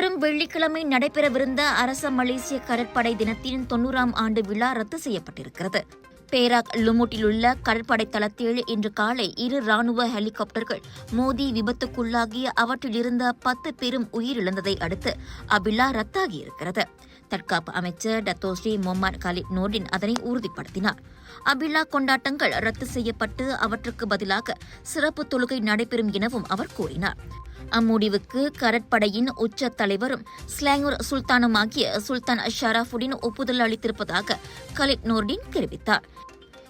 வரும் வெள்ளிக்கிழமை நடைபெறவிருந்த அரச மலேசிய கடற்படை தினத்தின் தொன்னூறாம் ஆண்டு விழா ரத்து செய்யப்பட்டிருக்கிறது. பேராக் லுமுட்டிலுள்ள கடற்படை தளத்தில் இன்று காலை இரு ராணுவ ஹெலிகாப்டர்கள் மோதி விபத்துக்குள்ளாகி அவற்றிலிருந்த பத்து பேரும் உயிரிழந்ததை அடுத்து அவ்விழா ரத்தாகியிருக்கிறது. தற்காப்பு அமைச்சர் டத்தோஸ்ரீ முகமது காலித் நோர்டின் அதனை உறுதிப்படுத்தினார். அவ்விழா கொண்டாட்டங்கள் ரத்து செய்யப்பட்டு அவற்றுக்கு பதிலாக சிறப்பு தொழுகை நடைபெறும் எனவும் அவர் கூறினார். அம்முடிவுக்கு கடற்படையின் உச்ச தலைவரும் ஸ்லாங்கூர் சுல்தானுமாகிய சுல்தான் ஷராஃபுடின் ஒப்புதல் அளித்திருப்பதாக கலித் நோர்டின் தெரிவித்தார்.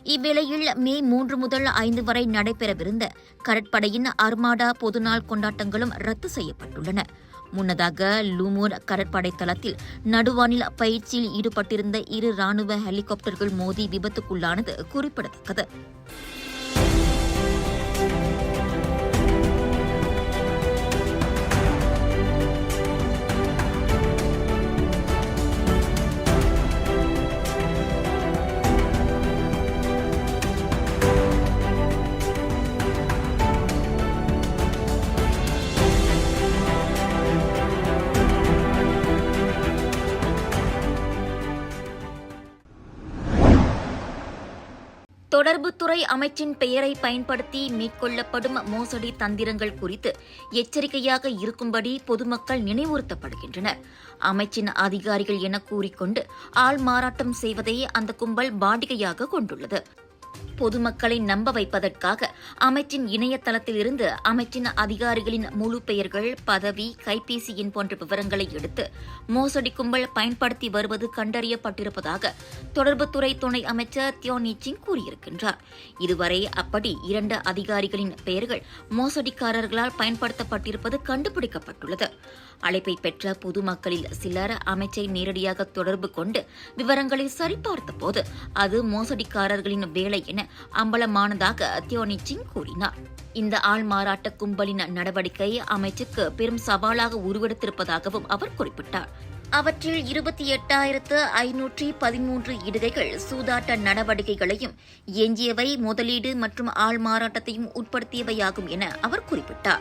இவ்வேளையில் மே மூன்று முதல் ஐந்து வரை நடைபெறவிருந்த கடற்படையின் அர்மாடா பொதுநாள் கொண்டாட்டங்களும் ரத்து செய்யப்பட்டுள்ளன. முன்னதாக லூமூர் கடற்படை தளத்தில் நடுவானில் பயிற்சியில் ஈடுபட்டிருந்த இரு ராணுவ ஹெலிகாப்டர்கள் மோதி விபத்துக்குள்ளானது குறிப்பிடத்தக்கது. தொடர்புத்துறை அமைச்சின் பெயரை பயன்படுத்தி மேற்கொள்ளப்படும் மோசடி தந்திரங்கள் குறித்து எச்சரிக்கையாக இருக்கும்படி பொதுமக்கள் நினைவுறுத்தப்படுகின்றனர். அமைச்சின் அதிகாரிகள் என கூறிக்கொண்டு ஆள் மாறாட்டம் செய்வதை அந்த கும்பல் வாடிக்கையாக கொண்டுள்ளது. பொதுமக்களை நம்ப வைப்பதற்காக அமைச்சின் இணையதளத்திலிருந்து அமைச்சின் அதிகாரிகளின் முழு பெயர்கள் பதவி கைபேசி எண் போன்ற விவரங்களை எடுத்து மோசடி கும்பல் பயன்படுத்தி வருவது கண்டறியப்பட்டிருப்பதாக தொடர்புத்துறை துணை அமைச்சர் தியோனி சிங் கூறியிருக்கின்றார். இதுவரை அப்படி இரண்டு அதிகாரிகளின் பெயர்கள் மோசடிக்காரர்களால் பயன்படுத்தப்பட்டிருப்பது கண்டுபிடிக்கப்பட்டுள்ளது. அழைப்பை பெற்ற பொதுமக்களில் சிலர் அமைச்சை நேரடியாக தொடர்பு கொண்டு விவரங்களை சரிபார்த்தபோது அது மோசடிக்காரர்களின் வேலை என அம்பலமானதாக தியோனி சிங் கூறினார். இந்த ஆள் மாறாட்ட கும்பலின் நடவடிக்கை அமைச்சுக்கு பெரும் சவாலாக உருவெடுத்திருப்பதாகவும் அவர் குறிப்பிட்டார். அவற்றில் இருபத்தி எட்டாயிரத்து ஐநூற்றி பதிமூன்று இடுகைகள் சூதாட்ட நடவடிக்கைகளையும் எஞ்சியவை முதலீடு மற்றும் ஆள் மாறாட்டத்தையும் உட்படுத்தியவையாகும் என அவர் குறிப்பிட்டார்.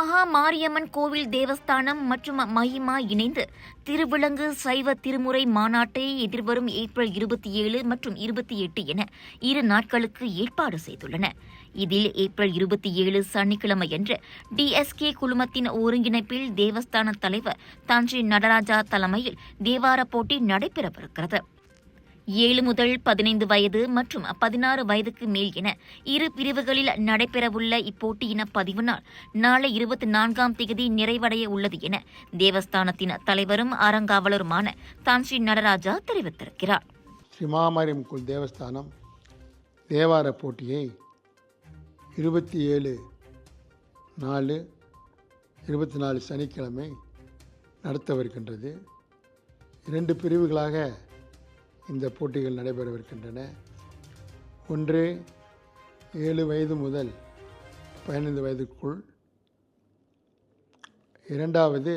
மகா மாரியம்மன் கோவில் தேவஸ்தானம் மற்றும் மஹிமா இணைந்து திருவிலங்கு சைவ திருமுறை மாநாட்டை எதிர்வரும் ஏப்ரல் இருபத்தி ஏழு மற்றும் இருபத்தி எட்டு என இரு நாட்களுக்கு ஏற்பாடு செய்துள்ளன. இதில் ஏப்ரல் இருபத்தி ஏழு சனிக்கிழமையன்று டிஎஸ்கே குழுமத்தின் ஒருங்கிணைப்பில் தேவஸ்தான தலைவர் தஞ்சை நடராஜா தலைமையில் தேவார போட்டி நடைபெறவிருக்கிறது. ஏழு முதல் பதினைந்து வயது மற்றும் பதினாறு வயதுக்கு மேல் என இரு பிரிவுகளில் நடைபெறவுள்ள இப்போட்டியின பதிவு நாள் நாளை இருபத்தி நான்காம் தேதி நிறைவடைய உள்ளது என தேவஸ்தானத்தின் தலைவரும் அறங்காவலருமான தான்ஸ்ரீ நடராஜா தெரிவித்திருக்கிறார். ஸ்ரீமாமரியம் குல் தேவஸ்தானம் தேவார போட்டியை இருபத்தி ஏழு நாலு இருபத்தி நாலு சனிக்கிழமை நடத்தவிருக்கின்றது இரண்டு பிரிவுகளாக இந்த போட்டிகள் நடைபெறவிருக்கின்றன. ஒன்று ஏழு வயது முதல் பதினைந்து வயதுக்குள். இரண்டாவது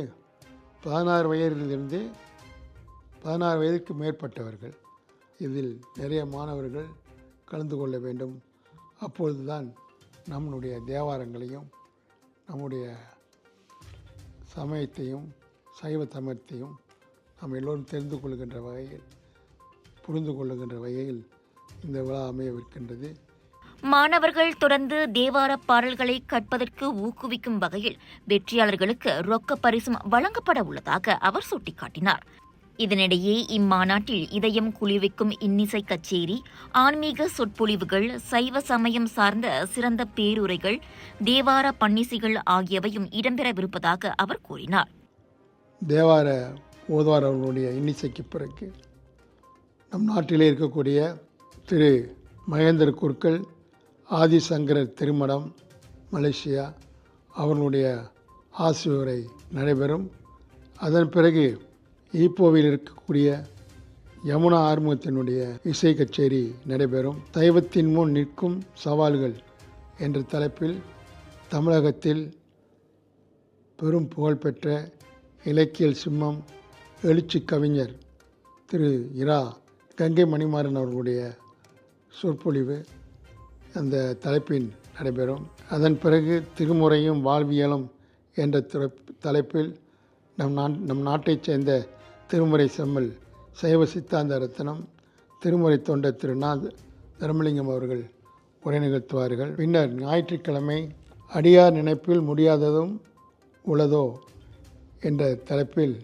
பதினாறு வயதிலிருந்து பதினாறு வயதுக்கு மேற்பட்டவர்கள். இதில் நிறைய மாணவர்கள் கலந்து கொள்ள வேண்டும். அப்பொழுதுதான் நம்முடைய தேவாரங்களையும் நம்முடைய சமயத்தையும் சைவ சமயத்தையும் நாம் எல்லோரும் தெரிந்து கொள்கின்ற வகையில் புரிந்து கொள்ளுகின்ற வகையில் இந்த விழா அமையவிருக்கின்றது. மாணவர்கள் தொடர்ந்து தேவார பாடல்களை கற்பதற்கு ஊக்குவிக்கும் வகையில் வெற்றியாளர்களுக்கு ரொக்க பரிசும் வழங்கப்பட உள்ளதாக அவர் சுட்டிக்காட்டினார். இதனிடையே இம்மாநாட்டில் இதயம் குளிர்விக்கும் இன்னிசை கச்சேரி ஆன்மீக சொற்பொழிவுகள் சைவ சமயம் சார்ந்த சிறந்த பேருரைகள் தேவார பன்னிசைகள் ஆகியவையும் இடம்பெறவிருப்பதாக அவர் கூறினார். தேவார ஓதுவார் அவர்களுடைய இன்னிசைக்கு பிறகு நம் நாட்டிலே இருக்கக்கூடிய திரு மகேந்திர குருக்கள் ஆதிசங்கரர் திருமணம் மலேசியா அவர்களுடைய ஆசிரியரை நடைபெறும். அதன் பிறகு ஈப்போவில் இருக்கக்கூடிய யமுனா ஆர்முகத்தினுடைய இசை கச்சேரி நடைபெறும். தெய்வத்தின் முன் நிற்கும் சவால்கள் என்ற தலைப்பில் தமிழகத்தில் பெரும் புகழ்பெற்ற இலக்கியல் சிம்மம் எழுச்சி கவிஞர் திரு இரா கங்கை மணிமாறன் அவர்களுடைய சொற்பொழிவு அந்த தலைப்பில் நடைபெறும். அதன் பிறகு திருமுறையும் வாழ்வியலும் என்ற துறை- தலைப்பில் நம் நான் நம் நாட்டைச் சேர்ந்த திருமுறை செம்மல் சைவ சித்தாந்த ரத்னம் திருமுறை தொண்டர் திருநாத் தர்மலிங்கம் அவர்கள் உரை நிகழ்த்துவார்கள். பின்னர் ஞாயிற்றுக்கிழமை அடியார் நினைப்பில் முடியாததும் உளதோ என்ற தலைப்பில்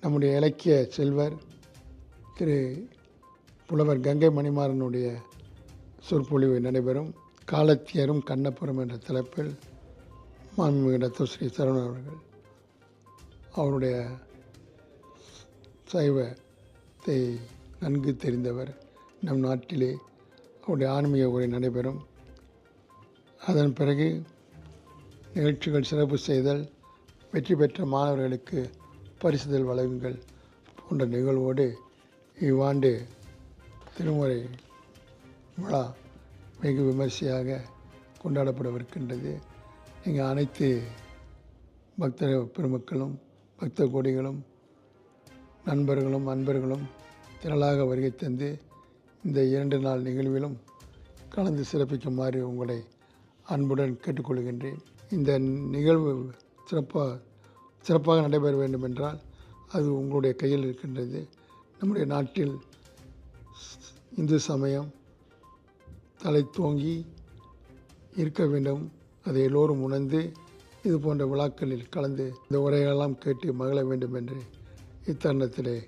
நம்முடைய இலக்கிய செல்வர் திரு புலவர் கங்கை மணிமாறனுடைய சொற்பொழிவு நடைபெறும். காலத்தியரும் கண்ணப்புறம் என்ற தலைப்பில் மாண்புமிகு ஸ்ரீ சரவணன் அவர்கள் அவருடைய சைவத்தை நன்கு தெரிந்தவர். நம் நாட்டிலே அவருடைய ஆன்மீக உரை நடைபெறும். அதன் பிறகு நிகழ்ச்சிகள் சிறப்பு செய்தல் வெற்றி பெற்ற மாணவர்களுக்கு பரிசுதல் வழங்குங்கள் போன்ற நிகழ்வோடு இவ்வாண்டு திருமுறை விழா வெகு விமர்சையாக கொண்டாடப்படவிருக்கின்றது நீங்கள் அனைத்து பக்த பெருமக்களும் பக்த கோடிகளும் நண்பர்களும் அன்பர்களும் திரளாக வருகை தந்து இந்த இரண்டு நாள் நிகழ்விலும் கலந்து சிறப்பிக்குமாறு உங்களை அன்புடன் கேட்டுக்கொள்கின்றேன். இந்த நிகழ்வு சிறப்பாக சிறப்பாக நடைபெற வேண்டும் என்றால் அது உங்களுடைய கையில் இருக்கின்றது. நம்முடைய நாட்டில் இந்து சமயம் தலை தோங்கி இருக்க வேண்டும். அதை எல்லோரும் உணர்ந்து இது போன்ற விழாக்களில் கலந்து இந்த உரைகளெல்லாம் கேட்டு மகிழ வேண்டும் என்று இத்தருணத்திலே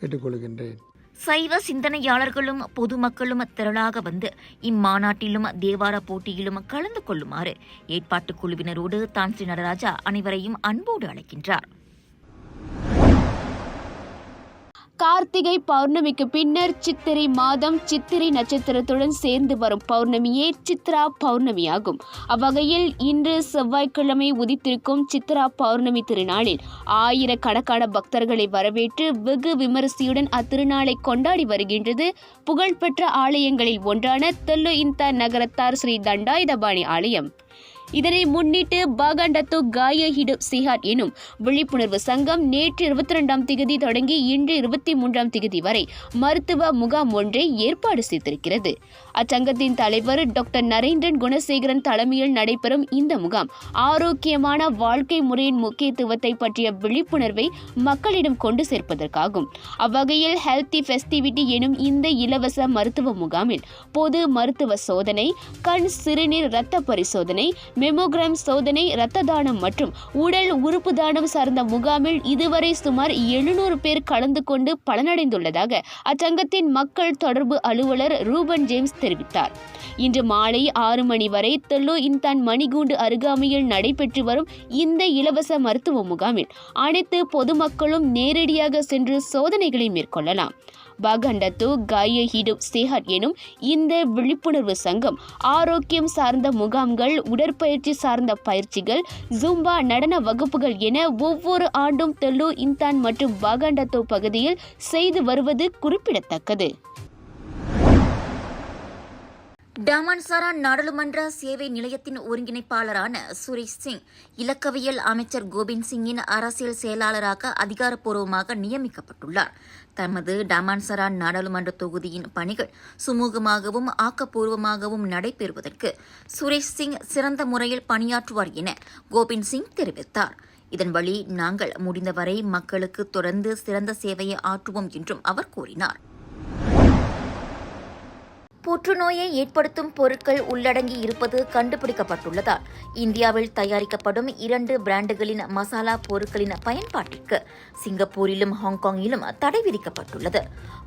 கேட்டுக்கொள்கின்றேன். சைவ சிந்தனையாளர்களும் பொதுமக்களும் திரளாக வந்து இம்மாநாட்டிலும் தேவார போட்டியிலும் கலந்து கொள்ளுமாறு ஏற்பாட்டுக் குழுவினரோடு தான் ஸ்ரீ நடராஜா அனைவரையும் அன்போடு அழைக்கின்றார். கார்த்திகை பௌர்ணமிக்கு பின்னர் சித்திரை மாதம் சித்திரை நட்சத்திரத்துடன் சேர்ந்து வரும் பௌர்ணமியே சித்ரா பௌர்ணமியாகும். அவ்வகையில் இன்று செவ்வாய்க்கிழமை உதித்திருக்கும் சித்ரா பௌர்ணமி திருநாளில் ஆயிரக்கணக்கான பக்தர்களை வரவேற்று வெகு விமரிசையுடன் அத்திருநாளை கொண்டாடி வருகின்றது. புகழ்பெற்ற ஆலயங்களில் ஒன்றான தெல்லு இந்தா நகரத்தார் ஸ்ரீ தண்டாயுதபாணி ஆலயம். இதனை முன்னிட்டு பாகண்டத்து காய ஹிடு சிஹாட் எனும் விழிப்புணர்வு சங்கம் நேற்று இருபத்தி ரெண்டாம் திகதி தொடங்கி இன்று இருபத்தி மூன்றாம் திகதி வரை மருத்துவ முகாம் ஒன்றை ஏற்பாடு செய்திருக்கிறது. அச்சங்கத்தின் தலைவர் டாக்டர் நரேந்திரன் குணசேகரன் தலைமையில் நடைபெறும் இந்த முகாம் ஆரோக்கியமான வாழ்க்கை முறையின் முக்கியத்துவத்தை பற்றிய விழிப்புணர்வை மக்களிடம் கொண்டு சேர்ப்பதற்காகும். அவ்வகையில் ஹெல்தி ஃபெஸ்டிவிட்டி எனும் இந்த இலவச மருத்துவ முகாமில் பொது மருத்துவ சோதனை கண் சிறுநீர் இரத்த பரிசோதனை மெமோகிராம் சோதனை இரத்த தானம் மற்றும் உடல் உறுப்பு தானம் சார்ந்த முகாமில் இதுவரை சுமார் எழுநூறு பேர் கலந்து கொண்டு பலனடைந்துள்ளதாக அச்சங்கத்தின் மக்கள் தொடர்பு அலுவலர் ரூபன் ஜேம்ஸ் தெரிவித்தார். இன்று மாலை ஆறு மணி வரை தெல்லோ இன்தான் மணிகூண்டு அருகாமையில் நடைபெற்று வரும் இந்த இலவச மருத்துவ முகாமில் அனைத்து பொதுமக்களும் நேரடியாக சென்று சோதனைகளை மேற்கொள்ளலாம். பகண்டத்து காய ஹிடு சேஹட் எனும் இந்த விழிப்புணர்வு சங்கம் ஆரோக்கியம் சார்ந்த முகாம்கள் உடற்பயிற்சி சார்ந்த பயிற்சிகள் ஜும்பா நடன வகுப்புகள் என ஒவ்வொரு ஆண்டும் தெல்லு இந்தான் மற்றும் பகண்டத்து பகுதியில் செய்து வருவது குறிப்பிடத்தக்கது. டாமன்சாரா நாடாளுமன்ற சேவை நிலையத்தின் ஒருங்கிணைப்பாளரான சுரேஷ் சிங் இலக்கவியல் அமைச்சர் கோபிந்த் சிங்கின் அரசியல் செயலாளராக அதிகாரப்பூர்வமாக நியமிக்கப்பட்டுள்ளார். தமது டாமான்சரா நாடாளுமன்ற தொகுதியின் பணிகள் சுமூகமாகவும் ஆக்கப்பூர்வமாகவும் நடைபெறுவதற்கு சுரேஷ் சிங் சிறந்த முறையில் பணியாற்றுவார் என கோபிந்த் சிங் தெரிவித்தார். இதன் வழி நாங்கள் முடிந்தவரை மக்களுக்கு தொடர்ந்து சிறந்த சேவையை ஆற்றுவோம் என்றும் அவர் கூறினார். புற்றுநோயை ஏற்படுத்தும் பொருட்கள் உள்ளடங்கி இருப்பது கண்டுபிடிக்கப்பட்டுள்ளதால் இந்தியாவில் தயாரிக்கப்படும் இரண்டு பிராண்டுகளின் மசாலா பொருட்களின் பயன்பாட்டிற்கு சிங்கப்பூரிலும் ஹாங்காங்கிலும் தடை விதிக்கப்பட்டுள்ளது.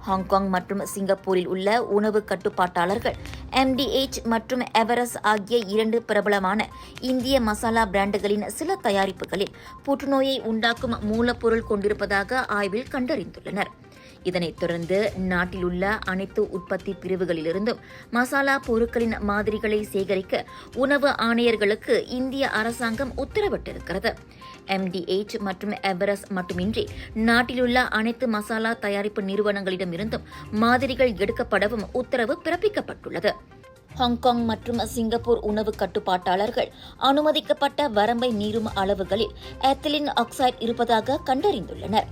ஹாங்காங் மற்றும் சிங்கப்பூரில் உள்ள உணவு கட்டுப்பாட்டாளர்கள் எம்டிஎச் மற்றும் எவரஸ் ஆகிய இரண்டு பிரபலமான இந்திய மசாலா பிராண்டுகளின் சில தயாரிப்புகளில் புற்றுநோயை உண்டாக்கும் மூலப்பொருள் கொண்டிருப்பதாக ஆய்வில் கண்டறிந்துள்ளனர். இதனைத் தொடர்ந்து நாட்டில் உள்ள அனைத்து உற்பத்தி பிரிவுகளிலிருந்தும் மசாலா பொருட்களின் மாதிரிகளை சேகரிக்க உணவு ஆணையர்களுக்கு இந்திய அரசாங்கம் உத்தரவிட்டிருக்கிறது. எம்டிஎச் மற்றும் எவரஸ் மட்டுமின்றி நாட்டிலுள்ள அனைத்து மசாலா தயாரிப்பு நிறுவனங்களிடமிருந்தும் மாதிரிகள் எடுக்கப்படவும் உத்தரவு பிறப்பிக்கப்பட்டுள்ளது. ஹாங்காங் மற்றும் சிங்கப்பூர் உணவு கட்டுப்பாட்டாளர்கள் அனுமதிக்கப்பட்ட வரம்பை மீறும் அளவுகளில் எத்திலின் ஆக்சைடு இருப்பதாக கண்டறிந்துள்ளனர்.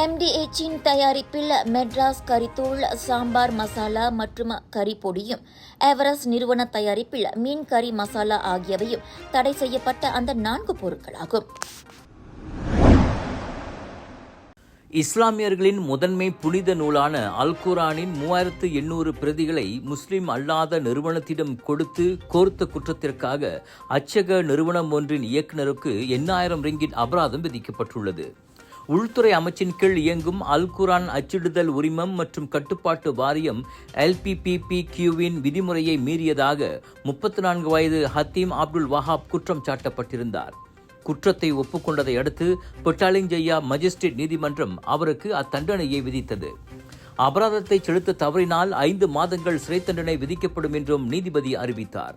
எம்டிஎச்சின் தயாரிப்பில் மெட்ராஸ் கறித்தூள் சாம்பார் மசாலா மற்றும் கறி பொடியும் எவரஸ்ட் நிறுவன தயாரிப்பில் மீன் கறி மசாலா ஆகியவையும் தடை செய்யப்பட்ட அந்த நான்கு பொருட்களாகும். இஸ்லாமியர்களின் முதன்மை புனித நூலான அல் குரானின் மூவாயிரத்து எண்ணூறு பிரதிகளை முஸ்லிம் அல்லாத நிறுவனத்திடம் கொடுத்து கோர்த்த குற்றத்திற்காக அச்சக நிறுவனம் ஒன்றின் இயக்குநருக்கு எண்ணாயிரம் ரிங்கிட் அபராதம் விதிக்கப்பட்டுள்ளது. உள்துறை அமைச்சின் கீழ் இயங்கும் அல் குரான் அச்சிடுதல் உரிமம் மற்றும் கட்டுப்பாட்டு வாரியம் எல்பிபிபி கியூவின் விதிமுறையை மீறியதாக முப்பத்தி நான்கு வயது ஹத்தீம் அப்துல் வஹாப் குற்றம் சாட்டப்பட்டிருந்தார். குற்றத்தை ஒப்புக்கொண்டதை அடுத்து பொட்டாலிஞ்சையா மஜிஸ்ட்ரேட் நீதிமன்றம் அவருக்கு அத்தண்டனையை விதித்தது. அபராதத்தை செலுத்த தவறினால் ஐந்து மாதங்கள் சிறை தண்டனை விதிக்கப்படும் என்றும் நீதிபதி அறிவித்தார்.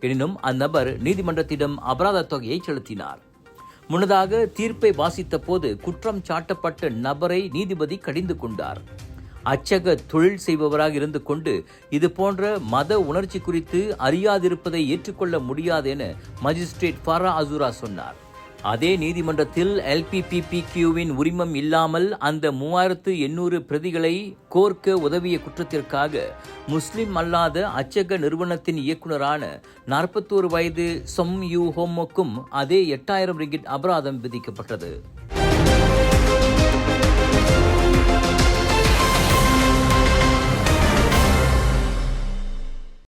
எனினும் அந்நபர் நீதிமன்றத்திடம் அபராத தொகையை செலுத்தினார். முன்னதாக தீர்ப்பை வாசித்த போது குற்றம் சாட்டப்பட்ட நபரை நீதிபதி கடிந்து கொண்டார். அச்சக தொழில் செய்பவராக இருந்து கொண்டு இது போன்ற மத உணர்ச்சி குறித்து அறியாதிருப்பதை ஏற்றுக்கொள்ள முடியாது என மஜிஸ்ட்ரேட் ஃபரா அசூரா சொன்னார். அதே நீதிமன்றத்தில் எல்பிபிபிக்யூவின் உரிமம் இல்லாமல் அந்த மூவாயிரத்து எண்ணூறு பிரதிகளை கோர்க்க உதவிய குற்றத்திற்காக முஸ்லிம் அல்லாத அச்சக நிறுவனத்தின் இயக்குனரான நாற்பத்தோரு வயது சொம் யூ ஹோமோக்கும் அதே எட்டாயிரம் ரிங்கிட் அபராதம் விதிக்கப்பட்டது.